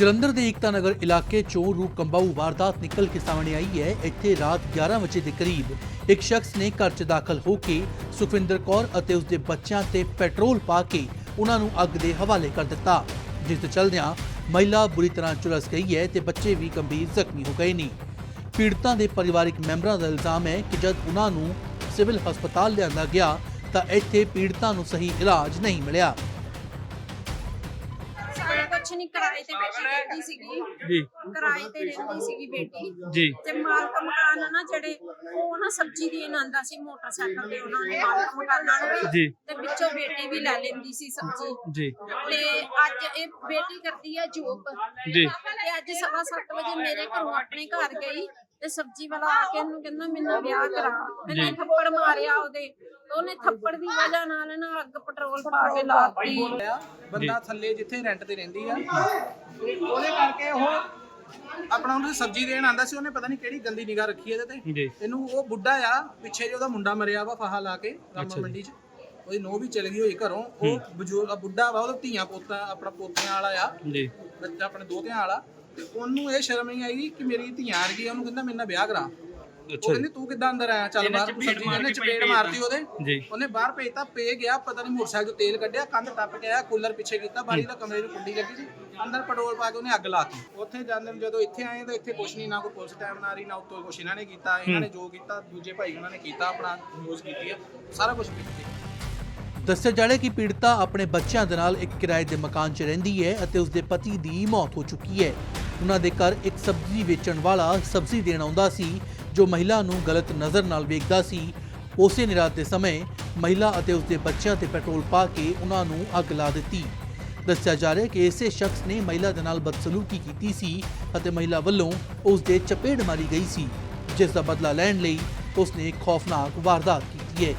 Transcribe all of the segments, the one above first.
ਜਲੰਧਰ ਦੇ ਏਕਤਾ ਨਗਰ ਇਲਾਕੇ ਚੋਂ ਰੂਪ ਕੰਬਾਊ ਵਾਰਦਾਤ ਨਿਕਲ ਕੇ ਸਾਹਮਣੇ ਆਈ ਹੈ। ਇੱਥੇ ਰਾਤ 11 ਵਜੇ ਦੇ ਕਰੀਬ ਇੱਕ ਸ਼ਖਸ ਨੇ ਘਰ 'ਚ ਦਾਖਲ ਹੋ ਕੇ ਸੁਖਵਿੰਦਰ ਕੌਰ ਅਤੇ ਉਸਦੇ ਬੱਚਿਆਂ ਤੇ ਪੈਟਰੋਲ ਪਾ ਕੇ ਉਹਨਾਂ ਨੂੰ ਅੱਗ ਦੇ ਹਵਾਲੇ ਕਰ ਦਿੱਤਾ। ਜਿਸ ਦੇ ਚਲਦਿਆਂ ਮਹਿਲਾ ਬੁਰੀ ਤਰ੍ਹਾਂ ਝੁਲਸ ਗਈ ਹੈ ਤੇ ਬੱਚੇ ਵੀ ਗੰਭੀਰ ਜ਼ਖਮੀ ਹੋ ਗਏ ਨੇ। ਪੀੜਤਾਂ ਦੇ ਪਰਿਵਾਰਕ ਮੈਂਬਰਾਂ ਦਾ ਇਲਜ਼ਾਮ ਹੈ ਕਿ ਜਦ ਉਹਨਾਂ ਨੂੰ ਸਿਵਲ ਹਸਪਤਾਲ ਲਿਆਂਦਾ ਗਿਆ ਤਾਂ ਇੱਥੇ ਪੀੜਤਾਂ ਨੂੰ ਸਹੀ ਇਲਾਜ ਨਹੀਂ ਮਿਲਿਆ। ਕੁਛ ਨਹੀਂ ਕਿਰਾਏ ਤੇ ਬੇਟੀ ਰਹਿੰਦੀ ਸੀਗੀ। ਜੀ। ਕਿਰਾਏ ਤੇ ਰਹਿੰਦੀ ਸੀਗੀ ਬੇਟੀ। ਜੀ। ਤੇ ਮਾਲਕ ਮਕਾਨ ਆ ਨਾ ਜਿਹੜੇ ਉਹ ਨਾ ਸਬਜ਼ੀ ਦੇਣ ਆਂਦਾ ਸੀ ਮੋਟਰਸਾਈਕਲ ਤੇ ਉਹਨਾਂ ਨੇ ਮਾਲਕ ਮਕਾਨਾਂ ਨੂੰ ਜੀ। ਤੇ ਵਿੱਚੋਂ ਬੇਟੀ ਵੀ ਲੈ ਲੈਂਦੀ ਸੀ ਸਬਜ਼ੀ। ਜੀ। ਤੇ ਅੱਜ ਇਹ ਬੇਟੀ ਕਰਦੀ ਆ ਜੋਬ। ਜੀ। ਤੇ ਅੱਜ ਸਵਾ ਸੱਤ ਵਜੇ ਮੇਰੇ ਘਰੋਂ ਆਪਣੇ ਘਰ ਗਈ। ਤੇ ਸਬਜ਼ੀ ਵਾਲਾ ਆ ਕੇ ਇਹਨੂੰ ਕਹਿੰਦਾ ਮੈਨੂੰ ਵਿਆਹ ਕਰਾ। ਇਹਨੇ। ਥੱਪੜ ਮਾਰਿਆ ਉਹਦੇ। ਤੇ ਉਹਨੇ ਥੱਪੜ ਦੀ ਵਜ੍ਹਾ ਨਾਲ ਨਾ ਅੱਗ ਪੈਟਰੋਲ ਪਾ ਕੇ ਲਾਤੀ। ਆ ਬੰਦਾ ਥੱਲੇ ਜਿੱਥੇ ਰੈਂਟ ਤੇ ਰਹਿੰਦੀ ਆ। ਉਹਦੇ ਕਰਕੇ ਉਹ ਆਪਣਾ ਉਹਨੂੰ ਸਬਜ਼ੀ ਦੇਣ ਆਂਦਾ ਸੀ ਉਹਨੇ ਪਤਾ ਨਹੀਂ ਕਿਹੜੀ ਗੰਦੀ ਨਿਗਾਹ ਰੱਖੀ ਇਹਦੇ ਤੇ। ਜੀ। ਇਹਨੂੰ ਉਹ ਬੁੱਢਾ ਆ ਪਿੱਛੇ ਜੇ ਉਹਦਾ ਮੁੰਡਾ ਮਰਿਆ ਵਾ ਫਾਹਾ ਲਾ ਕੇ ਰਾਮਾ। ਮੰਡੀ 'ਚ। ਉਹਦੀ ਨੋਹ ਵੀ ਚਲ ਗਈ ਹੋਈ ਘਰੋਂ ਉਹ ਬਜ਼ੁਰਗ ਆ, ਬੁੱਢਾ ਵਾ ਉਹਦਾ ਧੀਆਂ ਪੋਤਾ ਆਪਣਾ ਪੋਤਿਆਂ ਵਾਲਾ ਆ। ਜੀ। ਬੱਚਾ ਆਪਣੇ ਦੋਤਿਆਂ ਵਾਲਾ। ਤੇ ਉਹਨੂੰ ਇਹ ਸ਼ਰਮ ਨਹੀਂ ਆਈ ਕਿ ਮੇਰੀ ਧੀਆਂ ਆ ਗਈ ਉਹਨੂੰ ਕਹਿੰਦਾ ਮੇਰੇ ਨਾਲ ਵਿਆਹ ਕਰਾ। ਉਹ ਕਹਿੰਦੀ ਤੂੰ ਕਿੱਦਾਂ ਅੰਦਰ ਆਇਆ? ਚੱਲ ਬਾਹਰ ਤੂੰ ਸਬਜ਼ੀ ਇਹਨੇ ਚਪੇੜ ਮਾਰਤੀ ਉਹਦੇ। ਜੀ। ਉਹਨੇ ਬਾਹਰ ਭੇਜਤਾ ਪੇ ਗਿਆ ਪਤਾ ਨਹੀਂ ਮੋਟਰਸਾਈਕਲ ਤੋਂ ਤੇਲ ਕੱਢਿਆ ਕੰਧ ਟੱਪ ਕੇ ਆਇਆ ਕੂਲਰ ਪਿੱਛੇ ਕੀਤਾ ਬਾਰੀ ਦਾ ਕਮਰੇ ਨੂੰ ਕੁੰਡੀ ਲੱਗੀ ਸੀ। ਅੰਦਰ ਪੈਟਰੋਲ ਪਾ ਕੇ ਉਹਨੇ ਅੱਗ ਲਾਤੀ। ਉੱਥੇ ਜਾਂਦੇ ਨੂੰ ਜਦੋਂ ਇੱਥੇ ਆਏ ਤਾਂ ਇੱਥੇ ਕੁਛ ਨਹੀਂ ਨਾ ਕੋਈ ਪੁਲਿਸ ਟਾਈਮ ਨਾ ਰਹੀ ਨਾ ਉੱਤੋਂ ਕੁਛ ਇਹਨਾਂ ਨੇ ਕੀਤਾ। ਇਹਨਾਂ ਨੇ ਜੋ ਕੀਤਾ ਦੂਜੇ ਭਾਈ ਉਹਨਾਂ ਨੇ ਕੀਤਾ ਆਪਣਾ ਯੂਜ਼ ਕੀਤੀ ਆ ਸਾਰਾ ਕੁਝ ਕੀਤਾ। ਦੱਸਿਆ ਜਾ ਰਿਹਾ ਕਿ ਪੀੜਤਾ ਆਪਣੇ ਬੱਚਿਆਂ ਦੇ ਨਾਲ ਇੱਕ ਕਿਰਾਏ ਦੇ ਮਕਾਨ 'ਚ ਰਹਿੰਦੀ ਹੈ ਅਤੇ ਉਸਦੇ ਪਤੀ ਦੀ ਮੌਤ ਹੋ ਚੁੱਕੀ ਹੈ। ਉਹਨਾਂ ਦੇ ਘਰ ਇੱਕ ਸਬਜ਼ੀ ਵੇਚਣ ਵਾਲਾ ਸਬਜ਼ੀ ਦੇਣ ਆਉਂਦਾ ਸੀ, ਜੋ ਮਹਿਲਾ ਨੂੰ ਗਲਤ ਨਜ਼ਰ ਨਾਲ ਵੇਖਦਾ ਸੀ। ਉਸੇ ਨਿਰਾਤ ਦੇ ਸਮੇਂ ਮਹਿਲਾ ਅਤੇ ਉਸਦੇ ਬੱਚਿਆਂ ਤੇ ਪੈਟਰੋਲ ਪਾ ਕੇ ਉਹਨਾਂ ਨੂੰ ਅੱਗ ਲਾ ਦਿੱਤੀ। ਦੱਸਿਆ ਜਾ ਰਿਹਾ ਕਿ ਇਸੇ ਸ਼ਖਸ ਨੇ ਮਹਿਲਾ ਦੇ ਨਾਲ ਬਦਸਲੂਕੀ ਕੀਤੀ ਸੀ ਅਤੇ ਮਹਿਲਾ ਵੱਲੋਂ ਉਸ ਦੇ ਚਪੇੜ ਮਾਰੀ ਗਈ ਸੀ, ਜਿਸ ਦਾ ਬਦਲਾ ਲੈਣ ਲਈ ਉਸਨੇ ਇੱਕ ਖੌਫਨਾਕ ਵਾਰਦਾਤ ਕੀਤੀ ਹੈ।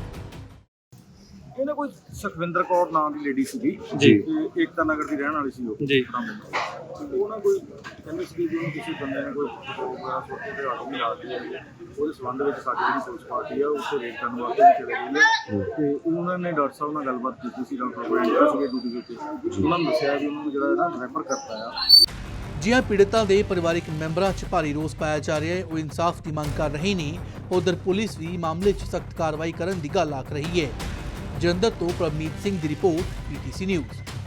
ਸੁਖਵਿੰਦਰ ਕੌਰ ਨਾਂ ਦੀ ਲੇਡੀ ਸੀਗੀ। ਜੀ। ਤੇ ਏਕਤਾ ਨਗਰ ਦੀ ਰਹਿਣ ਵਾਲੀ ਸੀ ਉਹ। ਜੀ। ਤੇ ਉਹ ਨਾ ਕੋਈ ਕਹਿੰਦੇ ਸੀ ਕਿ ਉਹਨੂੰ ਕਿਸੇ ਬੰਦੇ ਨੇ ਕੋਈ ਹੋਇਆ ਸੋਚੇ ਤੇ ਵੀ ਲਾ ਦਿੱਤੀ ਹੈ ਉਹਦੇ ਸੰਬੰਧ ਵਿੱਚ ਸਾਡੀ ਜਿਹੜੀ ਪੁਲਿਸ ਪਾਰਟੀ ਆ ਉੱਥੇ ਰੇਡ ਕਰਨ ਵਾਸਤੇ ਵੀ ਚਲੇ ਗਈ ਹੈ ਤੇ ਉਹਨਾਂ ਨੇ ਡਾਕਟਰ ਸਾਹਿਬ ਨਾਲ ਗੱਲਬਾਤ ਕੀਤੀ ਸੀ ਡਾਕਟਰ ਗੋਇੰਦਾ ਸੀਗੇ ਡਿਊਟੀ ਦੇ ਉੱਤੇ। ਉਹਨਾਂ ਨੂੰ ਦੱਸਿਆ ਵੀ ਉਹਨੂੰ ਜਿਹੜਾ ਨਾ ਰੈਫਰ ਕਰਤਾ ਆ। ਜਿਹਾਂ ਪੀੜਤਾਂ ਦੇ ਪਰਿਵਾਰਕ ਮੈਂਬਰਾਂ 'ਚ ਭਾਰੀ ਰੋਸ ਪਾਇਆ ਜਾ ਰਿਹਾ ਹੈ ਉਹ ਇਨਸਾਫ ਦੀ ਮੰਗ ਕਰ ਰਹੇ ਨੇ। ਉਧਰ ਪੁਲਿਸ ਵੀ ਮਾਮਲੇ 'ਚ ਸਖਤ ਕਾਰਵਾਈ ਕਰਨ ਦੀ ਗੱਲ ਆਖ ਰਹੀ ਹੈ। ਜਲੰਧਰ ਤੋਂ ਪ੍ਰਮੀਤ ਸਿੰਘ ਦੀ ਰਿਪੋਰਟ ਪੀਟੀਸੀ ਨਿਊਜ਼।